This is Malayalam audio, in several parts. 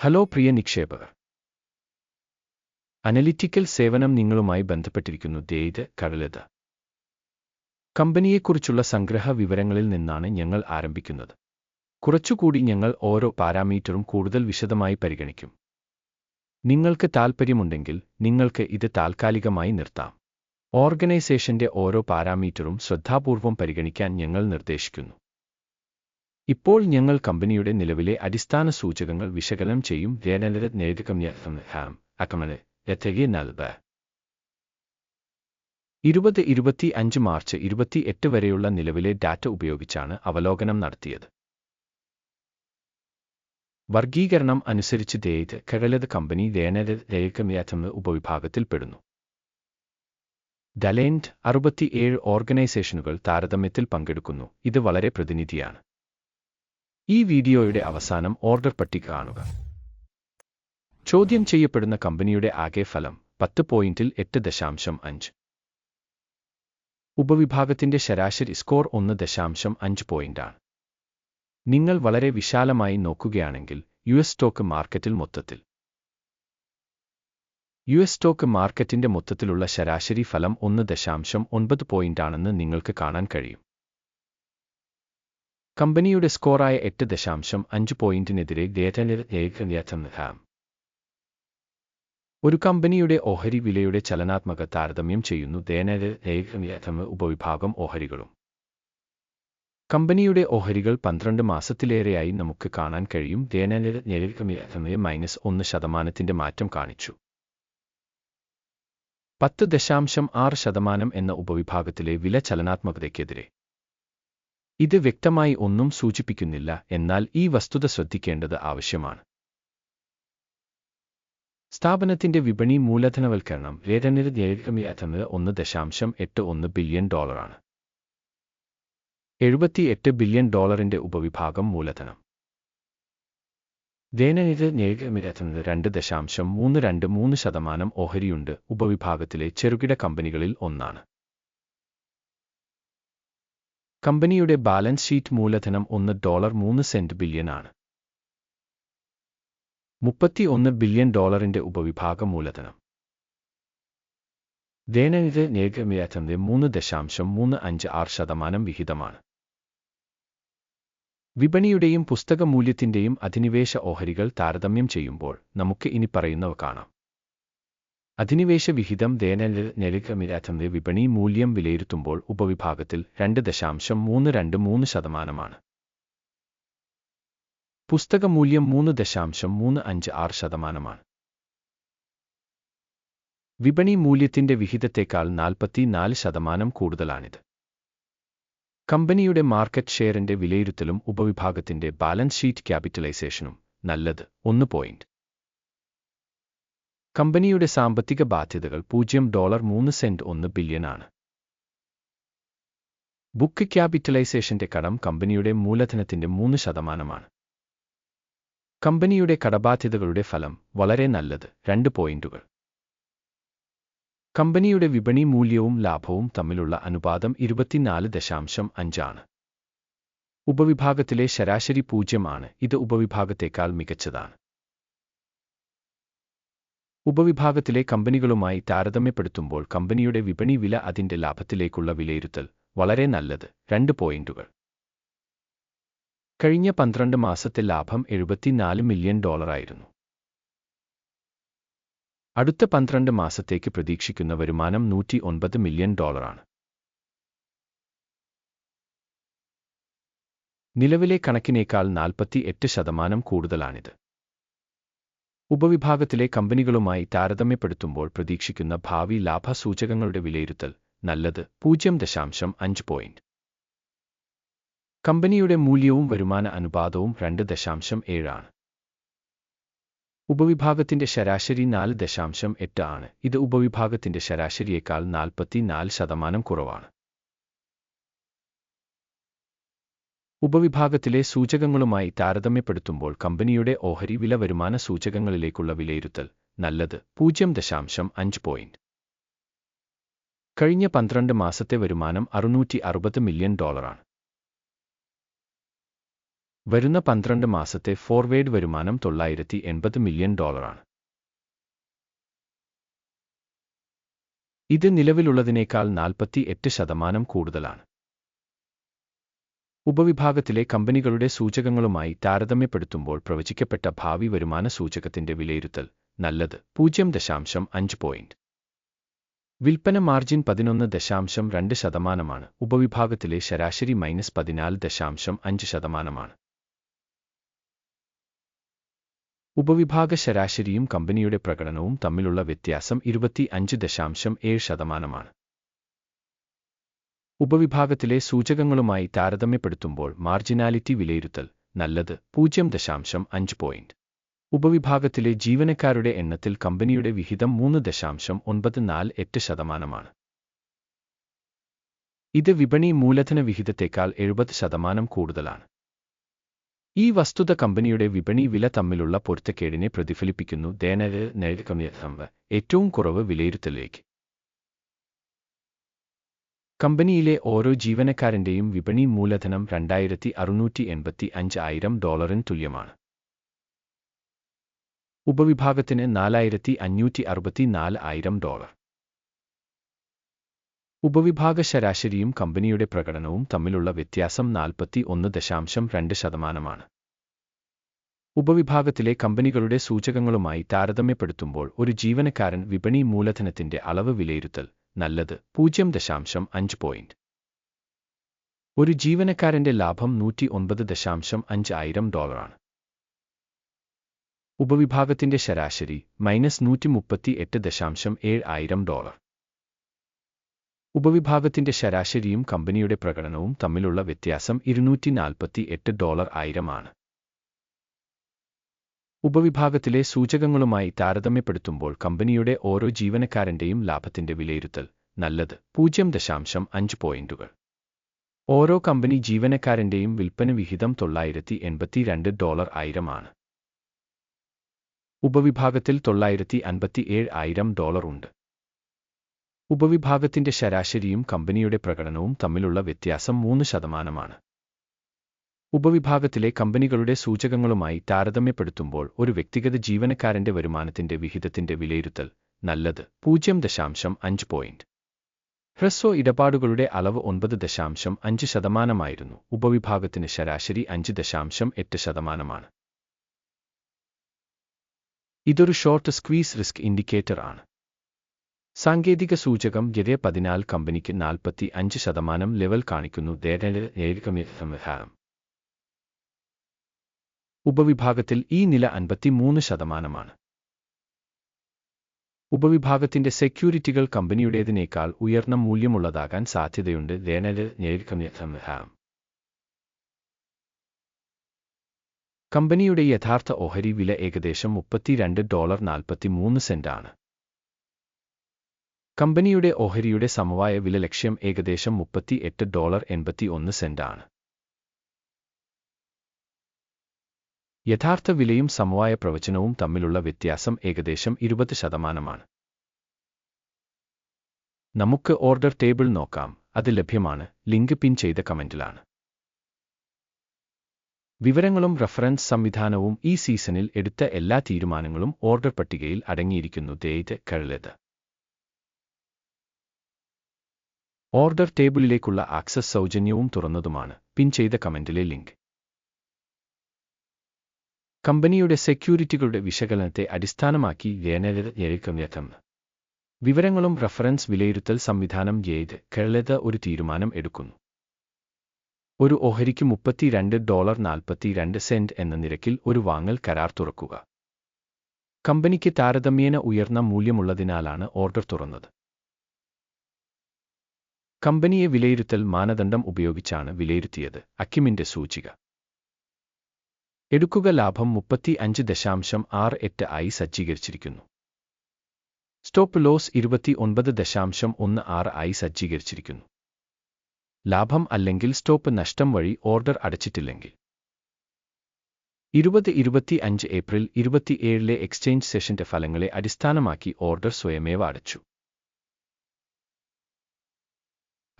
ഹലോ പ്രിയ നിക്ഷേപകർ. അനലിറ്റിക്കൽ സേവനം നിങ്ങളുമായി ബന്ധപ്പെട്ടിരിക്കുന്നു ദേത് കടലത. കമ്പനിയെക്കുറിച്ചുള്ള സംഗ്രഹ വിവരങ്ങളിൽ നിന്നാണ് ഞങ്ങൾ ആരംഭിക്കുന്നത്. കുറച്ചുകൂടി ഞങ്ങൾ ഓരോ പാരാമീറ്ററും കൂടുതൽ വിശദമായി പരിഗണിക്കും. നിങ്ങൾക്ക് താൽപ്പര്യമുണ്ടെങ്കിൽ നിങ്ങൾക്ക് ഇത് താൽക്കാലികമായി നിർത്താം. ഓർഗനൈസേഷന്റെ ഓരോ പാരാമീറ്ററും ശ്രദ്ധാപൂർവം പരിഗണിക്കാൻ ഞങ്ങൾ നിർദ്ദേശിക്കുന്നു. ഇപ്പോൾ ഞങ്ങൾ കമ്പനിയുടെ നിലവിലെ അടിസ്ഥാന സൂചകങ്ങൾ വിശകലനം ചെയ്യും. വേനലര നേതൃകം അക്കമന് എത്തകെ നൽബ. ഇരുപത് ഇരുപത്തി അഞ്ച് മാർച്ച് ഇരുപത്തി എട്ട് വരെയുള്ള നിലവിലെ ഡാറ്റ ഉപയോഗിച്ചാണ് അവലോകനം നടത്തിയത്. വർഗീകരണം അനുസരിച്ച് ദേത് കഴലത് കമ്പനി ദേനര രേഖമ്യാറ്റം ഉപവിഭാഗത്തിൽപ്പെടുന്നു ഡലേൻഡ് അറുപത്തിയേഴ് ഓർഗനൈസേഷനുകൾ താരതമ്യത്തിൽ പങ്കെടുക്കുന്നു. ഇത് വളരെ പ്രതിനിധിയാണ്. ഈ വീഡിയോയുടെ അവസാനം ഓർഡർ പട്ടിക കാണുക. ചോദ്യം ചെയ്യപ്പെടുന്ന കമ്പനിയുടെ ആകെ ഫലം പത്ത് പോയിന്റിൽ എട്ട് ദശാംശം അഞ്ച്. ഉപവിഭാഗത്തിന്റെ ശരാശരി സ്കോർ ഒന്ന് ദശാംശം അഞ്ച് പോയിന്റാണ്. നിങ്ങൾ വളരെ വിശാലമായി നോക്കുകയാണെങ്കിൽ യു എസ് സ്റ്റോക്ക് മാർക്കറ്റിൽ മൊത്തത്തിൽ. യു എസ് സ്റ്റോക്ക് മാർക്കറ്റിന്റെ മൊത്തത്തിലുള്ള ശരാശരി ഫലം ഒന്ന് ദശാംശം ഒൻപത് പോയിന്റാണെന്ന് നിങ്ങൾക്ക് കാണാൻ കഴിയും. കമ്പനിയുടെ സ്കോറായ എട്ട് ദശാംശം അഞ്ച് പോയിന്റിനെതിരെ ഒരു കമ്പനിയുടെ ഓഹരി വിലയുടെ ചലനാത്മക താരതമ്യം ചെയ്യുന്നു ദേനേതം ഉപവിഭാഗം ഓഹരികളും. കമ്പനിയുടെ ഓഹരികൾ പന്ത്രണ്ട് മാസത്തിലേറെയായി നമുക്ക് കാണാൻ കഴിയും. ദേനേതമയ മൈനസ് ഒന്ന് ശതമാനത്തിന്റെ മാറ്റം കാണിച്ചു. പത്ത് ദശാംശം ആറ് ശതമാനം എന്ന ഉപവിഭാഗത്തിലെ വില ചലനാത്മകതയ്ക്കെതിരെ ഇത് വ്യക്തമായി ഒന്നും സൂചിപ്പിക്കുന്നില്ല എന്നാൽ ഈ വസ്തുത ശ്രദ്ധിക്കേണ്ടത് ആവശ്യമാണ്. സ്ഥാപനത്തിന്റെ വിപണി മൂലധനവൽക്കരണം വേതനിരത് ഒന്ന് ദശാംശം എട്ട് ഒന്ന് ബില്യൺ ഡോളറാണ്. എഴുപത്തിയെട്ട് ബില്യൺ ഡോളറിന്റെ ഉപവിഭാഗം മൂലധനം. ദേനനിര നേഴ്കമിരത്തുന്നത് രണ്ട് ദശാംശം മൂന്ന് രണ്ട് മൂന്ന് ശതമാനം ഓഹരിയുണ്ട് ഉപവിഭാഗത്തിലെ ചെറുകിട കമ്പനികളിൽ ഒന്നാണ്. കമ്പനിയുടെ ബാലൻസ് ഷീറ്റ് മൂലധനം ഒന്ന് ഡോളർ മൂന്ന് സെന്റ് ബില്യൺ ആണ് മുപ്പത്തി ഒന്ന് ബില്യൺ ഡോളറിന്റെ ഉപവിഭാഗ മൂലധനം. ദേനനിത് നേഴ്കമിരത്തുന്നത് മൂന്ന് ദശാംശം മൂന്ന് അഞ്ച് ആറ് ശതമാനം വിഹിതമാണ്. വിപണിയുടെയും പുസ്തക മൂല്യത്തിന്റെയും അധിനിവേശ ഓഹരികൾ താരതമ്യം ചെയ്യുമ്പോൾ നമുക്ക് ഇനി പറയുന്നവ കാണാം. അധിനിവേശ വിഹിതം ദേനനിരകമിരാറ്റന്റെ വിപണി മൂല്യം വിലയിരുത്തുമ്പോൾ ഉപവിഭാഗത്തിൽ രണ്ട് ദശാംശം മൂന്ന് രണ്ട് മൂന്ന് ശതമാനമാണ്. പുസ്തക മൂല്യം മൂന്ന് ദശാംശം മൂന്ന് അഞ്ച് ആറ് ശതമാനമാണ്. വിപണി മൂല്യത്തിന്റെ വിഹിതത്തേക്കാൾ നാൽപ്പത്തി നാല് ശതമാനം കൂടുതലാണിത്. കമ്പനിയുടെ മാർക്കറ്റ് ഷെയറിന്റെ വിലയിരുത്തലും ഉപവിഭാഗത്തിന്റെ ബാലൻസ് ഷീറ്റ് ക്യാപിറ്റലൈസേഷനും നല്ലത്. ഒന്ന് പോയിന്റ്. കമ്പനിയുടെ സാമ്പത്തിക ബാധ്യതകൾ പൂജ്യം ഡോളർ മൂന്ന് സെന്റ് ഒന്ന് ബില്യൺ ആണ്. ബുക്ക് ക്യാപിറ്റലൈസേഷന്റെ കടം കമ്പനിയുടെ മൂലധനത്തിന്റെ മൂന്ന് ശതമാനമാണ്. കമ്പനിയുടെ കടബാധ്യതകളുടെ ഫലം വളരെ നല്ലത് രണ്ട് പോയിന്റുകൾ. കമ്പനിയുടെ വിപണി മൂല്യവും ലാഭവും തമ്മിലുള്ള അനുപാതം ഇരുപത്തിനാല് ദശാംശം അഞ്ചാണ് ഉപവിഭാഗത്തിലെ ശരാശരി പൂജ്യമാണ് ഇത് ഉപവിഭാഗത്തേക്കാൾ മികച്ചതാണ്. ഉപവിഭാഗത്തിലെ കമ്പനികളുമായി താരതമ്യപ്പെടുത്തുമ്പോൾ കമ്പനിയുടെ വിപണി വില അതിന്റെ ലാഭത്തിലേക്കുള്ള വിലയിരുത്തൽ വളരെ നല്ലത്. രണ്ട് പോയിന്റുകൾ. കഴിഞ്ഞ പന്ത്രണ്ട് മാസത്തെ ലാഭം എഴുപത്തിനാല് മില്യൺ ഡോളറായിരുന്നു അടുത്ത പന്ത്രണ്ട് മാസത്തേക്ക് പ്രതീക്ഷിക്കുന്ന വരുമാനം നൂറ്റി ഒൻപത് മില്യൺ ഡോളറാണ് നിലവിലെ കണക്കിനേക്കാൾ നാൽപ്പത്തി എട്ട് ശതമാനം കൂടുതലാണിത്. ഉപവിഭാഗത്തിലെ കമ്പനികളുമായി താരതമ്യപ്പെടുത്തുമ്പോൾ പ്രതീക്ഷിക്കുന്ന ഭാവി ലാഭസൂചകങ്ങളുടെ വിലയിരുത്തൽ നല്ലത് പൂജ്യം ദശാംശം അഞ്ച് പോയിന്റ് കമ്പനിയുടെ മൂല്യവും വരുമാന അനുപാതവും രണ്ട് ദശാംശം ഏഴാണ് ഉപവിഭാഗത്തിന്റെ ശരാശരി നാല് ദശാംശം എട്ട് ആണ്. ഇത് ഉപവിഭാഗത്തിന്റെ ശരാശരിയേക്കാൾ നാൽപ്പത്തി നാല് ശതമാനം കുറവാണ്. ഉപവിഭാഗത്തിലെ സൂചകങ്ങളുമായി താരതമ്യപ്പെടുത്തുമ്പോൾ കമ്പനിയുടെ ഓഹരി വില വരുമാന സൂചകങ്ങളിലേക്കുള്ള വിലയിരുത്തൽ നല്ലത്. പൂജ്യം ദശാംശം അഞ്ച് പോയിന്റ് കഴിഞ്ഞ പന്ത്രണ്ട് മാസത്തെ വരുമാനം അറുന്നൂറ്റി അറുപത് മില്യൺ ഡോളറാണ് വരുന്ന പന്ത്രണ്ട് മാസത്തെ ഫോർവേഡ് വരുമാനം തൊള്ളായിരത്തി എൺപത് മില്യൺ ഡോളറാണ് ഇത് നിലവിലുള്ളതിനേക്കാൾ നാൽപ്പത്തി എട്ട് ശതമാനം കൂടുതലാണ്. ഉപവിഭാഗത്തിലെ കമ്പനികളുടെ സൂചകങ്ങളുമായി താരതമ്യപ്പെടുത്തുമ്പോൾ പ്രവചിക്കപ്പെട്ട ഭാവി വരുമാന സൂചകത്തിന്റെ വിലയിരുത്തൽ നല്ലത്. പൂജ്യം ദശാംശം അഞ്ച് പോയിന്റ് വിൽപ്പന മാർജിൻ പതിനൊന്ന് ദശാംശം രണ്ട് ശതമാനമാണ്. ഉപവിഭാഗത്തിലെ ശരാശരി മൈനസ് പതിനാല് ദശാംശം അഞ്ച് ശതമാനമാണ്. ഉപവിഭാഗ ശരാശരിയും കമ്പനിയുടെ പ്രകടനവും തമ്മിലുള്ള വ്യത്യാസം ഇരുപത്തി അഞ്ച് ദശാംശം ഏഴ് ശതമാനമാണ്. ഉപവിഭാഗത്തിലെ സൂചകങ്ങളുമായി താരതമ്യപ്പെടുത്തുമ്പോൾ മാർജിനാലിറ്റി വിലയിരുത്തൽ നല്ലത് പൂജ്യം ദശാംശം അഞ്ച് പോയിന്റ് ഉപവിഭാഗത്തിലെ ജീവനക്കാരുടെ എണ്ണത്തിൽ കമ്പനിയുടെ വിഹിതം മൂന്ന് ദശാംശം ഒൻപത് നാല് എട്ട് ശതമാനമാണ്. ഇത് വിപണി മൂലധന വിഹിതത്തേക്കാൾ എഴുപത് ശതമാനം കൂടുതലാണ്. ഈ വസ്തുത കമ്പനിയുടെ വിപണി വില തമ്മിലുള്ള പൊരുത്തക്കേടിനെ പ്രതിഫലിപ്പിക്കുന്നു ദേനര് നേരിടുന്ന ഏറ്റവും കുറവ് വിലയിരുത്തലിലേക്ക്. കമ്പനിയിലെ ഓരോ ജീവനക്കാരന്റെയും വിപണി മൂലധനം രണ്ടായിരത്തി അറുന്നൂറ്റി എൺപത്തി അഞ്ച് ആയിരം ഡോളറിന് തുല്യമാണ്. ഉപവിഭാഗത്തിന് നാലായിരത്തി അഞ്ഞൂറ്റി അറുപത്തിനാല് ആയിരം ഡോളർ. ഉപവിഭാഗ ശരാശരിയും കമ്പനിയുടെ പ്രകടനവും തമ്മിലുള്ള വ്യത്യാസം നാൽപ്പത്തി ഒന്ന് ദശാംശം രണ്ട് ശതമാനമാണ്. ഉപവിഭാഗത്തിലെ കമ്പനികളുടെ സൂചകങ്ങളുമായി താരതമ്യപ്പെടുത്തുമ്പോൾ ഒരു ജീവനക്കാരൻ വിപണി മൂലധനത്തിന്റെ അളവ് വിലയിരുത്തൽ നല്ലത്. പൂജ്യം ദശാംശം അഞ്ച് പോയിന്റ് ഒരു ജീവനക്കാരന്റെ ലാഭം നൂറ്റി ഒൻപത് ദശാംശം അഞ്ച് ആയിരം ഡോളറാണ്. ഉപവിഭാഗത്തിന്റെ ശരാശരി മൈനസ് നൂറ്റി മുപ്പത്തി എട്ട് ദശാംശം ഏഴ് ആയിരം ഡോളർ. ഉപവിഭാഗത്തിന്റെ ശരാശരിയും കമ്പനിയുടെ പ്രകടനവും തമ്മിലുള്ള വ്യത്യാസം ഇരുന്നൂറ്റി നാൽപ്പത്തി എട്ട് ഡോളർ ആയിരമാണ്. ഉപവിഭാഗത്തിലെ സൂചകങ്ങളുമായി താരതമ്യപ്പെടുത്തുമ്പോൾ കമ്പനിയുടെ ഓരോ ജീവനക്കാരന്റെയും ലാഭത്തിന്റെ വിലയിരുത്തൽ നല്ലത്. പൂജ്യം ദശാംശം അഞ്ച് പോയിന്റുകൾ. ഓരോ കമ്പനി ജീവനക്കാരന്റെയും വിൽപ്പന വിഹിതം തൊള്ളായിരത്തി എൺപത്തിരണ്ട് ഡോളർ ആയിരമാണ്. ഉപവിഭാഗത്തിൽ തൊള്ളായിരത്തി അൻപത്തിയേഴ് ആയിരം ഡോളർ ഉണ്ട്. ഉപവിഭാഗത്തിന്റെ ശരാശരിയും കമ്പനിയുടെ പ്രകടനവും തമ്മിലുള്ള വ്യത്യാസം മൂന്ന് ശതമാനമാണ്. ഉപവിഭാഗത്തിലെ കമ്പനികളുടെ സൂചകങ്ങളുമായി താരതമ്യപ്പെടുത്തുമ്പോൾ ഒരു വ്യക്തിഗത ജീവനക്കാരന്റെ വരുമാനത്തിന്റെ വിഹിതത്തിന്റെ വിലയിരുത്തൽ നല്ലത്. പൂജ്യം ദശാംശം അഞ്ച് പോയിന്റ് ഹ്രസ്വ ഇടപാടുകളുടെ അളവ് ഒൻപത് ദശാംശം അഞ്ച് ശതമാനമായിരുന്നു. ഉപവിഭാഗത്തിന് ശരാശരി അഞ്ച് ദശാംശം എട്ട് ശതമാനമാണ്. ഇതൊരു ഷോർട്ട് സ്ക്വീസ് റിസ്ക് ഇൻഡിക്കേറ്റർ ആണ്. സാങ്കേതിക സൂചകം ഗതേ പതിനാല് കമ്പനിക്ക് നാൽപ്പത്തി അഞ്ച് ശതമാനം ലെവൽ കാണിക്കുന്നു. ദേരം ഉപവിഭാഗത്തിൽ ഈ നില അൻപത്തിമൂന്ന് ശതമാനമാണ്. ഉപവിഭാഗത്തിന്റെ സെക്യൂരിറ്റികൾ കമ്പനിയുടേതിനേക്കാൾ ഉയർന്ന മൂല്യമുള്ളതാകാൻ സാധ്യതയുണ്ട് നേരിടുന്ന കമ്പനിയുടെ യഥാർത്ഥ ഓഹരി വില ഏകദേശം മുപ്പത്തിരണ്ട് ഡോളർ നാൽപ്പത്തിമൂന്ന് ആണ് കമ്പനിയുടെ ഓഹരിയുടെ സമവായ വില ലക്ഷ്യം ഏകദേശം മുപ്പത്തി എട്ട് ഡോളർ എൺപത്തി ഒന്ന് സെന്റാണ്. യഥാർത്ഥ വിലയും സമവായ പ്രവചനവും തമ്മിലുള്ള വ്യത്യാസം ഏകദേശം ഇരുപത് ശതമാനമാണ്. നമുക്ക് ഓർഡർ ടേബിൾ നോക്കാം. അത് ലഭ്യമാണ്. ലിങ്ക് പിൻ ചെയ്ത കമന്റിലാണ്. വിവരങ്ങളും റഫറൻസ് സംവിധാനവും ഈ സീസണിൽ എടുത്ത എല്ലാ തീരുമാനങ്ങളും ഓർഡർ പട്ടികയിൽ അടങ്ങിയിരിക്കുന്നു. ദേത് കഴലത് ഓർഡർ ടേബിളിലേക്കുള്ള ആക്സസ് സൗജന്യവും തുറന്നതുമാണ്. പിൻ ചെയ്ത കമന്റിലെ ലിങ്ക്. കമ്പനിയുടെ സെക്യൂരിറ്റികളുടെ വിശകലനത്തെ അടിസ്ഥാനമാക്കി വേനലം വിവരങ്ങളും റഫറൻസ് വിലയിരുത്തൽ സംവിധാനം ചെയ്ത് കേരളത ഒരു തീരുമാനം എടുക്കുന്നു. ഒരു ഓഹരിക്ക് മുപ്പത്തിരണ്ട് ഡോളർ നാൽപ്പത്തിരണ്ട് സെന്റ് എന്ന നിരക്കിൽ ഒരു വാങ്ങൽ കരാർ തുറക്കുക. കമ്പനിക്ക് താരതമ്യേന ഉയർന്ന മൂല്യമുള്ളതിനാലാണ് ഓർഡർ തുറന്നത്. കമ്പനിയെ വിലയിരുത്തൽ മാനദണ്ഡം ഉപയോഗിച്ചാണ് വിലയിരുത്തിയത് അക്കിമിന്റെ സൂചിക. എടുക്കുക ലാഭം മുപ്പത്തി അഞ്ച് ദശാംശം ആറ് എട്ട് ആയി സജ്ജീകരിച്ചിരിക്കുന്നു. സ്റ്റോപ്പ് ലോസ് ഇരുപത്തി ഒൻപത് ദശാംശം ഒന്ന് ആറ് ആയി സജ്ജീകരിച്ചിരിക്കുന്നു. ലാഭം അല്ലെങ്കിൽ സ്റ്റോപ്പ് നഷ്ടം വഴി ഓർഡർ അടച്ചിട്ടില്ലെങ്കിൽ. ഇരുപത് ഇരുപത്തി അഞ്ച് ഏപ്രിൽ ഇരുപത്തിയേഴിലെ എക്സ്ചേഞ്ച് സെഷന്റെ ഫലങ്ങളെ അടിസ്ഥാനമാക്കി ഓർഡർ സ്വയമേവ അടച്ചു.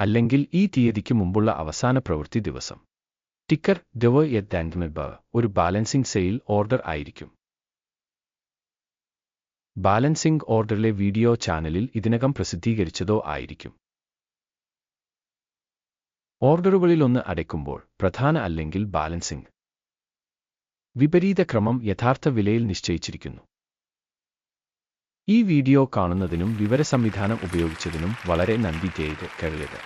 അല്ലെങ്കിൽ ഈ തീയതിക്ക് മുമ്പുള്ള അവസാന പ്രവൃത്തി ദിവസം. ടിക്കർ ഡെവോ എത്താൻഡ്മെബ ഒരു ബാലൻസിംഗ് സെയിൽ ഓർഡർ ആയിരിക്കും. ബാലൻസിംഗ് ഓർഡറിലെ വീഡിയോ ചാനലിൽ ഇതിനകം പ്രസിദ്ധീകരിച്ചതോ ആയിരിക്കും. ഓർഡറുകളിലൊന്ന് അടയ്ക്കുമ്പോൾ പ്രധാന അല്ലെങ്കിൽ ബാലൻസിംഗ് വിപരീത ക്രമം യഥാർത്ഥ വിലയിൽ നിശ്ചയിച്ചിരിക്കുന്നു. ഈ വീഡിയോ കാണുന്നതിനും വിവര സംവിധാനം ഉപയോഗിച്ചതിനും വളരെ നന്ദി ചെയ്ത് കഴിയുക